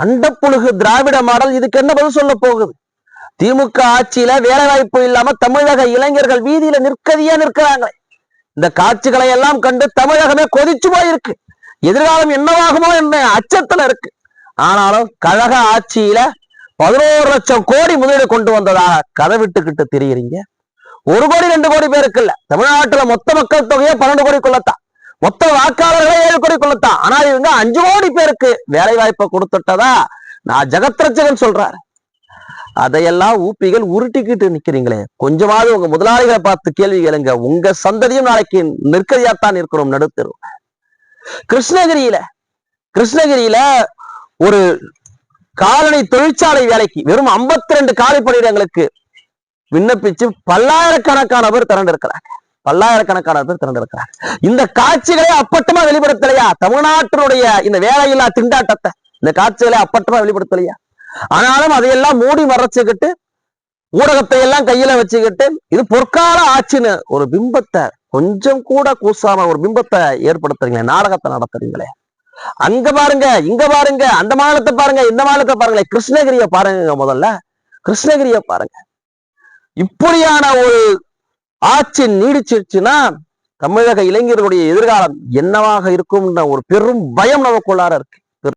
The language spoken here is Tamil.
அண்டப்புழுகு திராவிட மாடல் இதுக்கு என்ன பதில் சொல்ல போகுது? திமுக ஆட்சியில வேலை வாய்ப்பு இல்லாம தமிழக இளைஞர்கள் வீதியில நிற்கதியா நிற்கிறாங்க. இந்த காட்சிகளை எல்லாம் கண்டு தமிழகமே கொதிச்சு போயிருக்கு. எதிர்காலம் என்னவாகுமோ என்ன அச்சத்துல இருக்கு. ஆனாலும் கழக ஆட்சியில பதினோரு லட்சம் கோடி முதலீடு கொண்டு வந்ததாக கதை விட்டுக்கிட்டு தெரியுறீங்க. ஒரு கோடி ரெண்டு கோடி பேருக்கு இல்ல. தமிழ்நாட்டுல மொத்த மக்கள் தொகையே பன்னெண்டு கோடிக்குள்ளத்தான் மொத்த வாக்காளர்களை ஏழு கோடிக்குள்ளத்தான் ஆனா இவங்க அஞ்சு கோடி பேருக்கு வேலை வாய்ப்பை கொடுத்துட்டதா? நான் ஜெகத்ரட்சகன் சொல்றாரு. அதையெல்லாம் ஊப்பிகள் உருட்டிக்கிட்டு நிக்கிறீங்களே. கொஞ்சமாவது உங்க முதலாளிகளை பார்த்து கேள்வி கேளுங்க. உங்க சந்ததியும் நாளைக்கு நிற்கதியாத்தான் இருக்கிறோம் நடுத்தரும். கிருஷ்ணகிரியில கிருஷ்ணகிரியில ஒரு காலனி தொழிற்சாலை வேலைக்கு வெறும் 52 ரெண்டு காலி பணியிடங்களுக்கு விண்ணப்பிச்சு பல்லாயிரக்கணக்கான பேர் திரண்டிருக்கிறாங்க. பல்லாயிரக்கணக்கான பேர் திரண்டிருக்கிறார் இந்த காட்சிகளை அப்பட்டமா வெளிப்படுத்தலையா? தமிழ்நாட்டினுடைய இந்த வேலையில்லா திண்டாட்டத்தை இந்த காட்சிகளை அப்பட்டமா வெளிப்படுத்தலையா? ஆனாலும் அதையெல்லாம் மூடி மறைச்சுக்கிட்டு ஊடகத்தை எல்லாம் கையில வச்சுக்கிட்டு இது பொற்கால ஆட்சின்னு ஒரு பிம்பத்தை கொஞ்சம் கூட கூசாம ஒரு பிம்பத்தை ஏற்படுத்துறீங்களே நாடகத்தை நடத்துறீங்களே. அங்க பாருங்க இங்க பாருங்க அந்த மாநிலத்தை பாருங்க இந்த மாநிலத்தை பாருங்களேன் கிருஷ்ணகிரிய பாருங்க முதல்ல. கிருஷ்ணகிரிய பாருங்க. இப்படியான ஒரு ஆட்சி நீடிச்சிருச்சுன்னா தமிழக இளைஞர்களுடைய எதிர்காலம் என்னவாக இருக்கும்ன்ற ஒரு பெரும் பயம் நமக்குள்ளார இருக்கு.